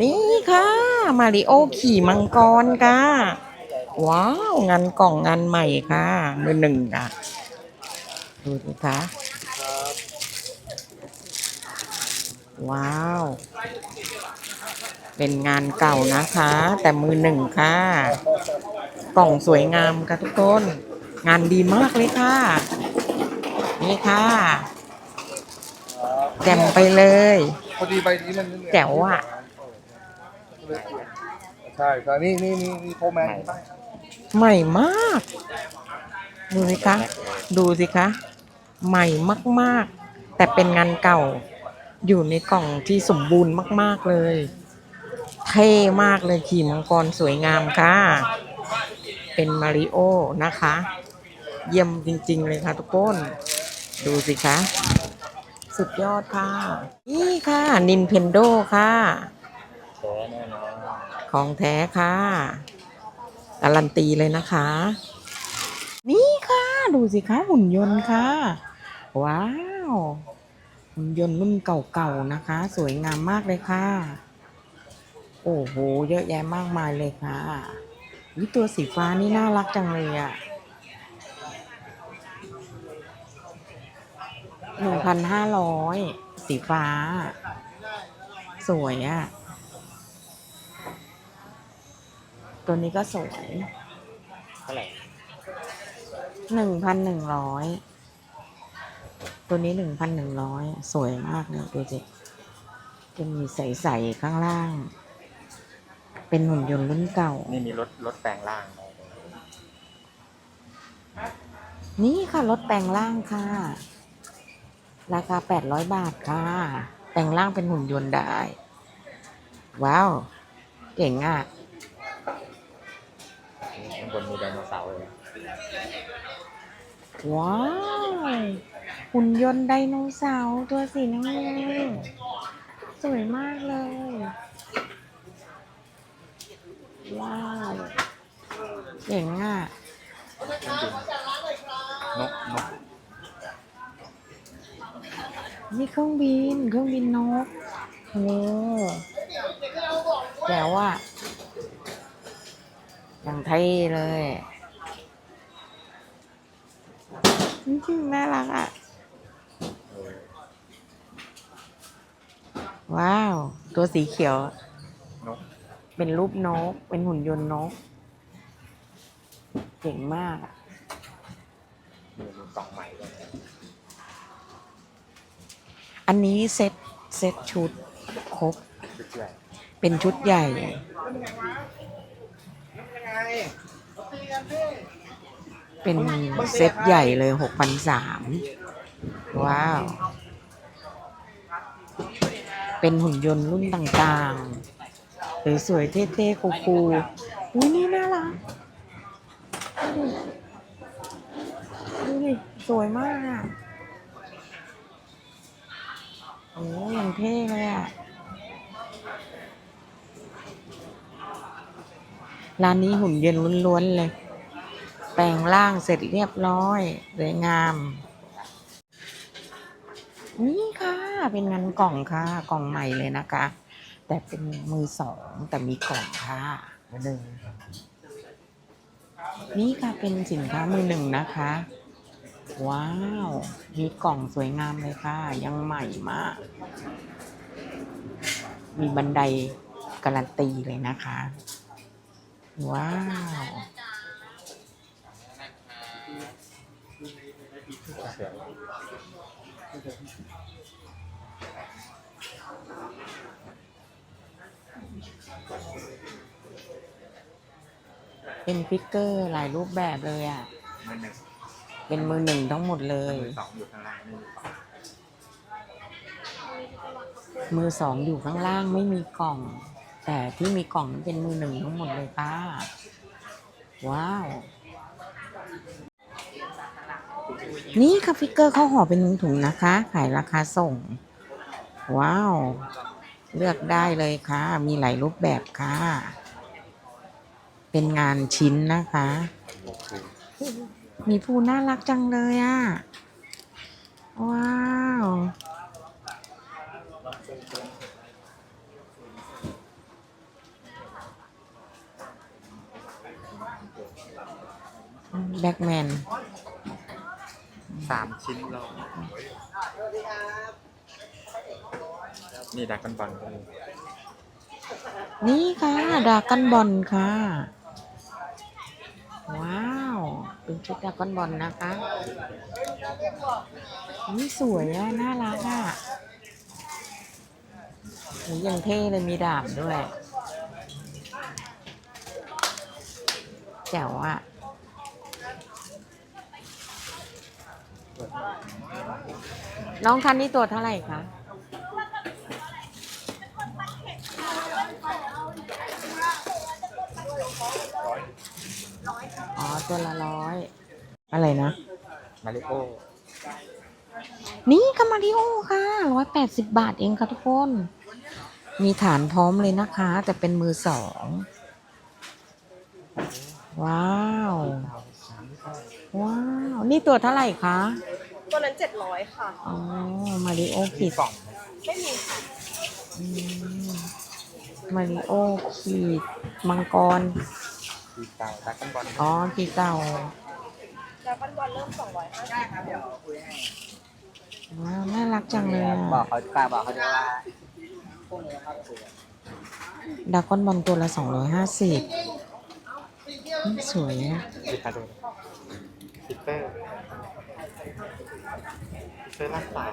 นี่ค่ะ มาริโอขี่มังกรค่ะ ว้าว งานกล่องงานใหม่ค่ะ มือหนึ่งอะ ดูสิคะว้าว เป็นงานเก่านะคะ แต่มือหนึ่งค่ะ กล่องสวยงามค่ะทุกคน งานดีมากเลยค่ะ นี่ค่ะแจ่มไปเลย พอดีใบนี้มันแจ๋วอะ ใช่ใช่นี่นี่นี่นี่โคแมนใช่ใหม่มาก ดูสิคะ ดูสิคะ ใหม่มากๆ แต่เป็นงานเก่า อยู่ในกล่องที่สมบูรณ์มาก ๆเลย เท่มากเลยขี่มังกรสวยงามค่ะ เป็นมาริโอนะคะ เยี่ยมจริง ๆ เลยค่ะทุกคน ดูสิคะ สุดยอดค่ะ นี่ค่ะ Nintendo ค่ะแท้แน่ของแท้ค่ะการันตีเลยนะคะ นี่ค่ะ ดูสิคะหุ่นยนต์ค่ะ ว้าว หุ่นยนต์รุ่นเก่าๆนะคะ สวยงามมากเลยค่ะ โอ้โห เยอะแยะมากมายเลยค่ะวิตัวสีฟ้านี่น่ารักจังเลยอะ่ะ หนึ่งพันห้าร้อยสีฟ้า สวยอะ่ะ ตัวนี้ก็สวยเท่าไหร่หนึ่งพันหนึ่งร้อยตัวนี้หนึ่งพันหนึ่งร้อยสวยมากเลยดูสิจะมีใสๆข้างล่าง เป็นหุ่นยนต์รุ่นเก่า นี่มีรถรถแปลงร่าง นี่ค่ะรถแปลงร่างค่ะ ราคาแปดร้อยบาทค่ะแปลงร่างเป็นหุ่นยนต์ได้ ว้าว เก่งอะข้างบนมีไดโนเสาร์เลยว้าวหุ่นยนต์ไดโนเสาร์ตัวสีน้ำเงินสวยมากเลย ว้าวเจ๋งอะนกนก นี่เครื่องบิน เครื่องบินนกโอ้แจ๋วอะ อย่างเท่เลยอื้อหือน่ารักอะ ว้าว ตัวสีเขียวนกเป็นรูปนก เป็นหุ่นยนต์นกเจ๋งมากอะมีมีกล่องใหม่ด้วย อันนี้เซ็ตเซ็ตชุดครบ ชุดใหญ่เป็นชุดใหญ่ เป็นเซ็ตใหญ่เลยหกพันสามว้าว เป็นหุ่นยนต์รุ่นต่างๆ สวยๆเท่ๆ คูลๆอุ้ยนี่น่ารักดูดิดูดิสวยมาก อะโอ้ยยังเท่เลยอะ ร้านนี้หุ่นเย็นล้วนๆเลย แปลงร่างเสร็จเรียบร้อยสวยงาม นี่ค่ะ เป็นงานกล่องค่ะ กล่องใหม่เลยนะคะ แต่เป็นมือสองแต่มีกล่องค่ะมือหนึ่งนี่ค่ะเป็นสินค้ามือหนึ่งนะคะ ว้าวมีกล่องสวยงามเลยค่ะ ยังใหม่มาก มีบันไดการันตีเลยนะคะ ว้าว เป็นฟิกเกอร์หลายรูปแบบเลยอะ เป็นมือหนึ่งทั้งหมดเลย มือสองอยู่ข้างล่างนี่มือสองอยู่ข้างล่างไม่มีกล่อง แต่ที่มีกล่องเป็นมือหนึ่งทั้งหมดเลยค่ะว้าว นี่ค่ะฟิกเกอร์เขาห่อเป็นถุงๆนะคะ ขายราคาส่ง ว้าว เลือกได้เลยค่ะ มีหลายรูปแบบค่ะ เป็นงานชิ้นนะคะ มีภูน่ารักจังเลยอะ่ะ ว้าว แบ็กแมน สามชิ้นเรานี่ดักกันบอลกันนี่ค่ะดากันบอลค่ะ ว้า เป็นชุดดากันบอลนะคะนี่สวยอะน่ารักอะโหยังเท่เลยมีดาบด้วย แจ๋วอะน้องคันนี้ตัวเท่าไหร่คะ ตัวละร้อย อะไรนะ มาริโอ นี่ก็มาริโอค่ะร้อยแปดสิบบาทเองค่ะทุกคน มีฐานพร้อมเลยนะคะ แต่เป็นมือสอง ว้าว ว้าว นี่ตัวเท่าไหร่คะ ตัวนั้นเจ็ดร้อยค่ะ อ๋อ มาริโอมีขีดกล่องไหมไม่มีค่ะอืมมาริโอขีดมังกร มีเก่าดักกันบอลอ๋อขีดเต่าดราก้อนบอลเริ่มสองร้อยห้าสิบว้าวน่ารักจังเลยอะบอกเขากล้าบอกเขาด้วยว่าดากอนบอลตัวละสองร้อยห้าสิบสวยอะดิคาโดพิเตอร์พิเตอร์รักษา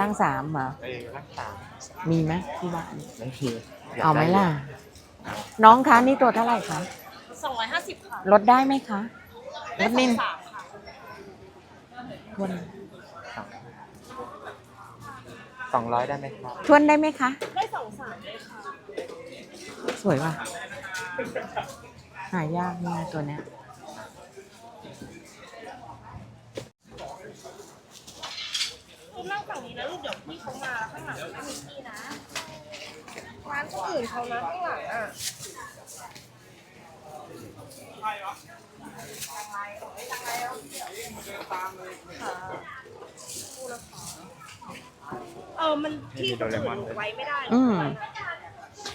ร่างสามเหรอ เออรักษามีไหมที่บ้าน ไม่มียกเอาไหมด้ล่ะ น้องคะนี่ตัวเท่าไหร่คะ สองร้อยห้าสิบค่ะลดได้ไหมคะลได้ดสอนิงนสามค่ะทวนสองร้อยได้ไหมครับทวนได้ไหมคะ ได้สองสามเลยค่ะสวยว่ะ หายากมากตัวเนี้ยคุณนั่งฝั่งนี้นะลูกเดี๋ยวพี่เขามาข้างหลังไม่มีที่นะร้านคนอื่นเขานะข้างหลังอะ เออมันที่คนอื่นหนูไว้ไม่ได้อืม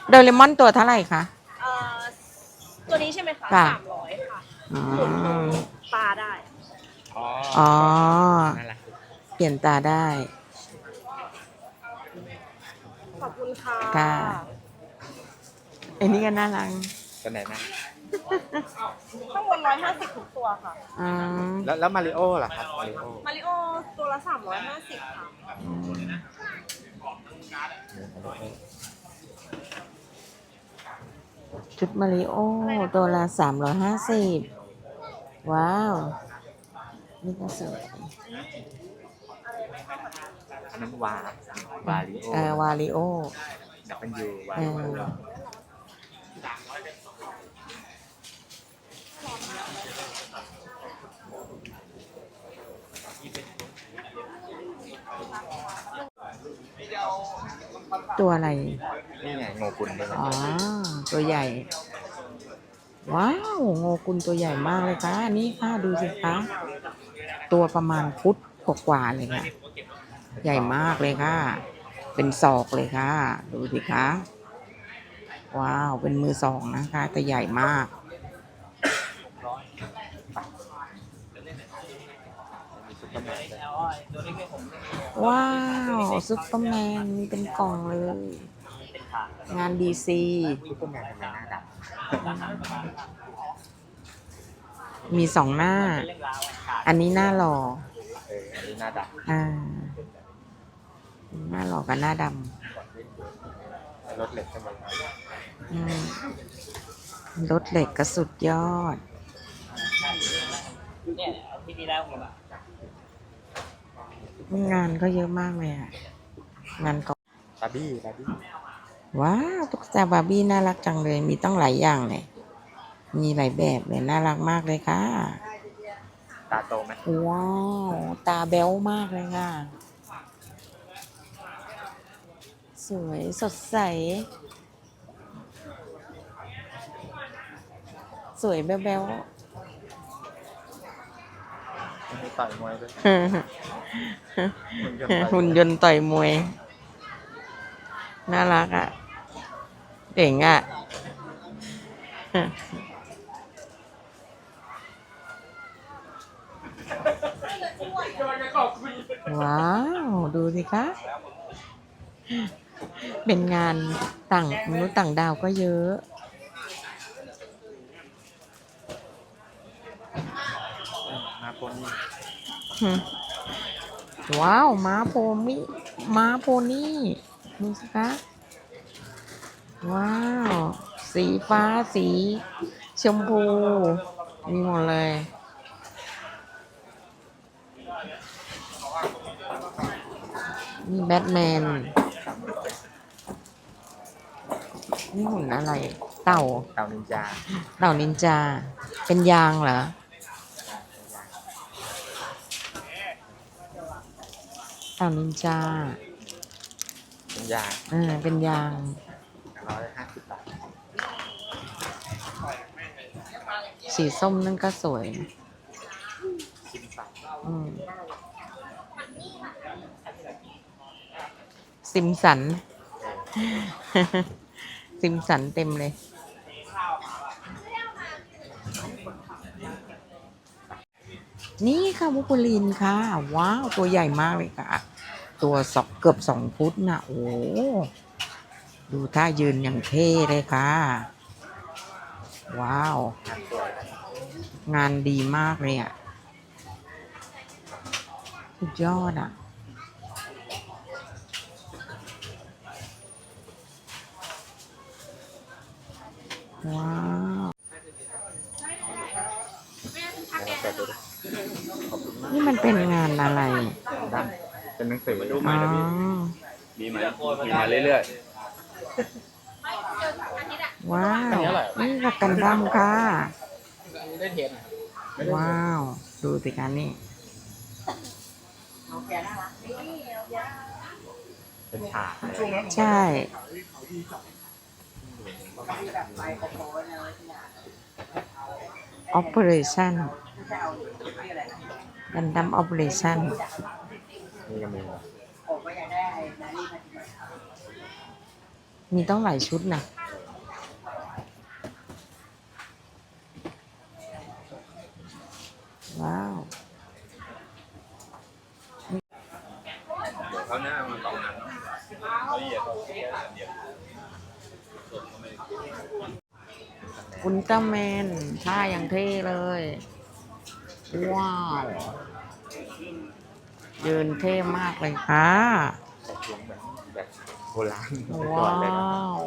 โดเรมอนตัวเท่าไหร่คะ เออตัวนี้ใช่ไหมคะค่ะ สามร้อยค่ะอืหมุนหมุมนปลาได้อ๋ออ๋อ นั่นแหละ เปลี่ยนตาได้ ขอบคุณค่ะ ค่ะ ไอ้นี่ก็น่ารัก ตัวไหนนะ ข้างบนร้อยห้าสิบทุกตัวค่ะอืมแล้วแล้วมาริโอล่ะครับมาริโอมาริโอตัวละสามร้อยห้าสิบค่ะ ชุดมาริโอตัวละสามร้อยห้าสิบว้าว นี่ก็สวยอันนั้นวา วาริโอเออวาริโอดับเป็นยูวาเอริโอ ตัวอะไร นี่ไงโงกุลด้วยนะอ๋อ ตัวใหญ่ ว้าวโงกุลตัวใหญ่มากเลยค่ะ นี่ค่ะดูสิคะ ตัวประมาณฟุตกว่าๆเลยค่ะ ใหญ่มากเลยค่ะ เป็นศอกเลยค่ะ ดูสิคะ ว้าว เป็นมือสองนะคะ แต่ใหญ่มากมี ซุปเปอร์แมนด้วยว้าว ซุปเปอร์แมนมีเป็นกล่องเลย งานดีซีซุปเปอร์แมนทำไมหน้าดมีสองหน้า อันนี้หน้าหล่อำเอออันนี้หน้าดอ่า หน้าหล่อกับหน้าดำรถเหล็กใช่ไหมครับำอืมรถเหล็กก็สุดยอด งานก็เยอะมากเลยอะงานก็บาร์บี้บาร์บี้ว้าวตุ๊กตาบาร์บี้น่ารักจังเลย มีต้องหลายอย่างเลย มีหลายแบบเลยน่ารักมากเลยค่ะ ตาโตไหมว้าวตาแบ๊วมากเลยค่ะ สวยสดใส สวยแบ๊ว ต่อยมวยด้วยหุ่นยนต์ต่อยต่อมวย น่ารักอะเจ๋งอะว้าว ดูสิคะ เป็นงานต่างมนุษย์ต่างดาวก็เยอะ ว้าว ม้าโพมิม้าโพนี่ดูสิคะ ว้าว สีฟ้าสีชมพู มีหมดเลย มีแบทแมน นี่หุ่นอะไร เต่า เต่านินจา เต่านินจา เป็นยางเหรอ เต่านินจาเป็นยาเออเป็นยาง ร้อยห้าสิบบาทสีส้มนั่นก็สวยสิบบาทอืมซิมสัน ซิมสันเต็มเลย นี่ค่ะบุกุลินค่ะ ว้าว ตัวใหญ่มากเลยค่ะ ตัวสองเกือบสองฟุตนะโอ้ดูท่ายืนอย่างเท่เลยค่ะ ว้าว งานดีมากเลยอะสุดยอดอะว้าวแต่ตัวขอบคุณมาก นี่มันเป็นงานอะไรดังเป็นหนังสืออ๋อมีมามีมาเรื่อยว้าว นี่กับกันดั้มค่ะ ได้เทียนว้าว ดูสิคะนี่เป็นฉากเลยใช่ Operation กันดั้ม Operation นี่ก็มีมีต้องหลายชุดนะว้าวๆเขาหน้ามาสองอันละเอียดเดียวอุลตร้าแมนท่าอย่างเท่เลย ว้าว ยืนเท่มากเลยค่ะแต่เทียนเหมือนแบบโบราณว้าเลยนะว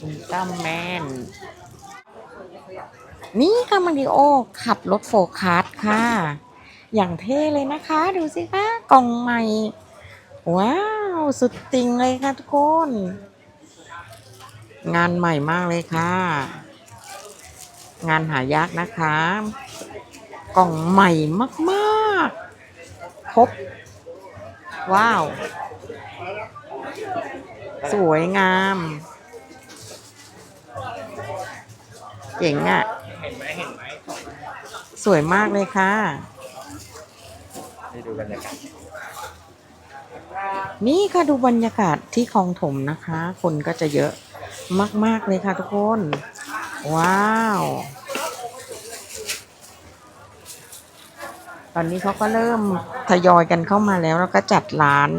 อุลตร้าแมน นี่ค่ะมาริโอ ขับรถโฟคัสค่ะ อย่างเท่เลยนะคะ ดูสิคะกล่องใหม่ ว้าว สุดติงเลยค่ะทุกคน งานใหม่มากเลยค่ะ งานหายากนะคะ กล่องใหม่มากๆครบว้าว สวยงาม เจ๋งอะ่ะเห็นไหมเห็นไหมสวยมากเลยค่ะ นี่ดูบรรยากาศนี่ค่ะดูบรรยากาศที่คลองถมนะคะ คนก็จะเยอะ มาก ๆ เลยค่ะทุกคน ว้าว ตอนนี้เขาก็เริ่มทยอยกันเข้ามาแล้วแล้วก็จัดร้าน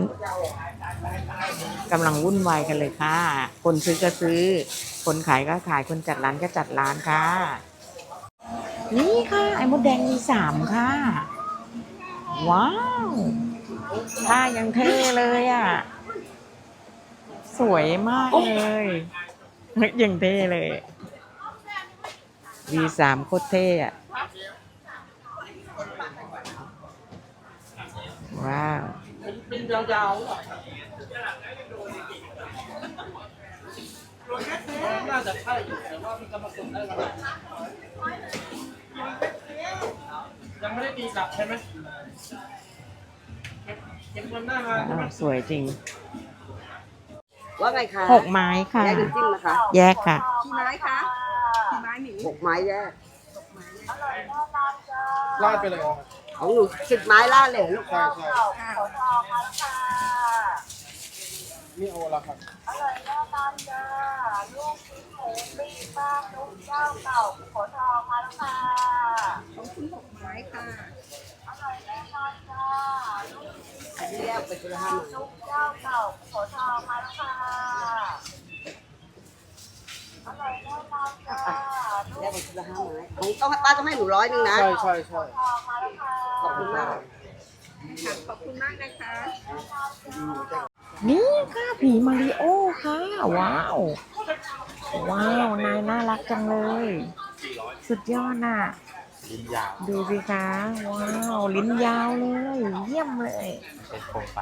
กำลังวุ่นวายกันเลยค่ะ คนซื้อก็ซื้อ คนขายก็ขาย คนจัดร้านก็จัดร้านค่ะ นี่ค่ะ ไอ้มดแดงมีสามค่ะ ว้าวท่ายังเท่เลยอะ สวยมากเลย ยังเท่เลยวีสามโคตรเท่อะว้าว เป็นยาวๆน่าจะใช่อยู่แต่ว่ามันกำลังได้แล้วยังไม่ได้ตีกลับใช่ไหมเก็บเงินหน้ามาใช่ไหมว้าว สวยจริง ว่าไงคะหกไม้ค่ะ แยกน้ำจิ้มนะคะแยกค่ะ กี่ไม้คะกี่ไม้หมีหกไม้แยกลาดไปเลยของหนูสิบไม้ล่าดเลยเหรอลูกใช่ใช่นี่โอละครับของคุณหกไม้ค่ะ อันนี้แยกไปคนละห้าไม้แยกไปคนละห้าไม้ของต้องป้าต้องให้หนูร้อยหนึงนะใช่ใช่ใช่ขอบคุณมากขอบคุณมากนะคะนี่ค่ะผีมาริโอค่ะ ว้าว ว้าว นายน่ารักจังเลย สุดยอดน่ะ ลิ้นยาวดูสิคะ ว้าว ลิ้นยาวเลย เยี่ยมเลย เป็นโคมไฟ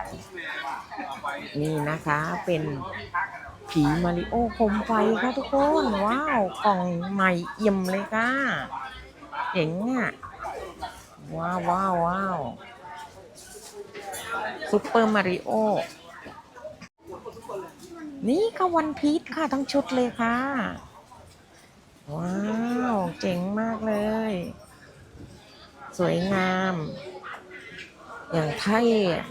นี่นะคะเป็นผีมาริโอโคมไฟค่ะทุกคน ว้าว กล่องใหม่เอี่ยมเลยค่ะเจ๋งอะ ว้าวว้าวว้าวซุปเปอร์มาริโอนี่ก็วันพีชค่ะทั้งชุดเลยค่ะ ว้าว เจ๋งมากเลย สวยงาม อย่างไทยอะ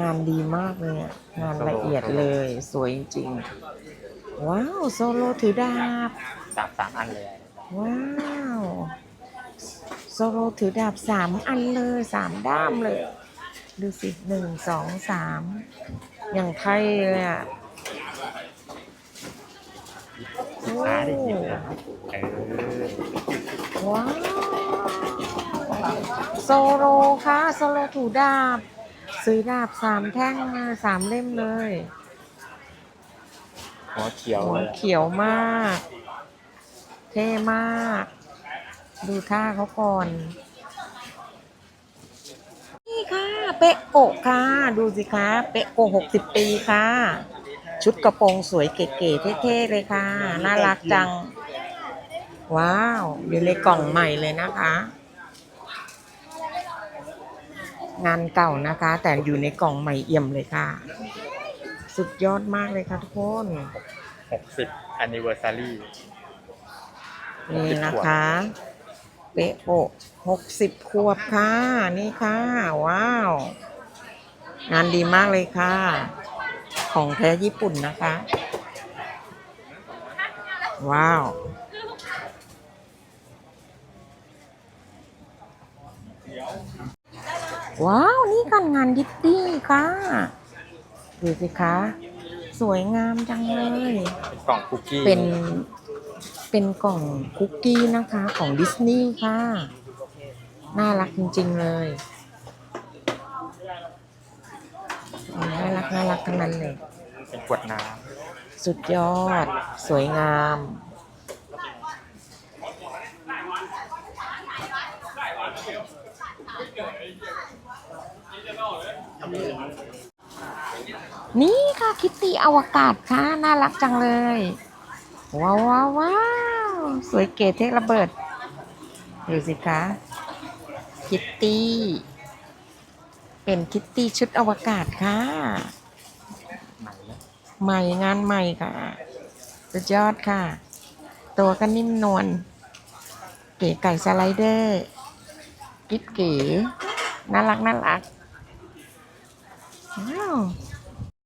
งานดีมากเลยอะงานละเอียดเลย สวยจริงๆว้าว โซโลถือดาบสามสามอันเลย ว้าวโซโลถือดาบสามอันเลยสามด้ามเลย ดูสิหนึ่งสองสามอย่างไทยเลยอะ โอ้ขาได้หยิบนะเออว้าวโซโลค่ะโซโลถือดาบ ซื้อดาบสามแท่งมาสามเล่มเลยหัวเขียวหัวเลยเขียวมาก เท่มาก ดูท่าเขาก่อน นี่ค่ะ เปะโกะค่ะ ดูสิคะ เปะโกะหกสิบปีค่ะ ชุดกระโปรงสวยเก๋ๆเท่ๆเลยค่ะ น่ารักจัง ว้าว อยู่ในกล่องใหม่เลยนะคะ งานเก่านะคะ แต่อยู่ในกล่องใหม่เอี่ยมเลยค่ะ สุดยอดมากเลยค่ะทุกคนหกสิบ anniversary นี่นะคะ เปะโปะหกสิบขวบค่ะ นี่ค่ะ ว้าว งานดีมากเลยค่ะ ของแท้ญี่ปุ่นนะคะ ว้าว ว้าว นี่กันงานดิปปี้ค่ะ ดูสิคะ สวยงามจังเลยเป็นกล่องคุกกี้ เป็น เป็นกล่องคุกกี้นะคะของดิสนีย์ค่ะ น่ารักจริง ๆ เลยน่า รักน่ารักทั้งนั้นเลย เป็นขวดน้สุดยอด สวยงาม นี่ค่ะคิตตี้อวกาศค่ะ น่ารักจังเลย ว้าวว้าวว้าวสวยเก๋เท่ระเบิด ดูสิคะคิตตี้ เป็นคิตตี้ชุดอวกาศค่ะำไหนนะใหม่งานใหม่ค่ะ สุดยอดค่ะ ตัวก็นิ่มนวล เก๋ไก่สไลเดอร์ กิ๊บเก๋ น่ารักน่ารัก ว้าว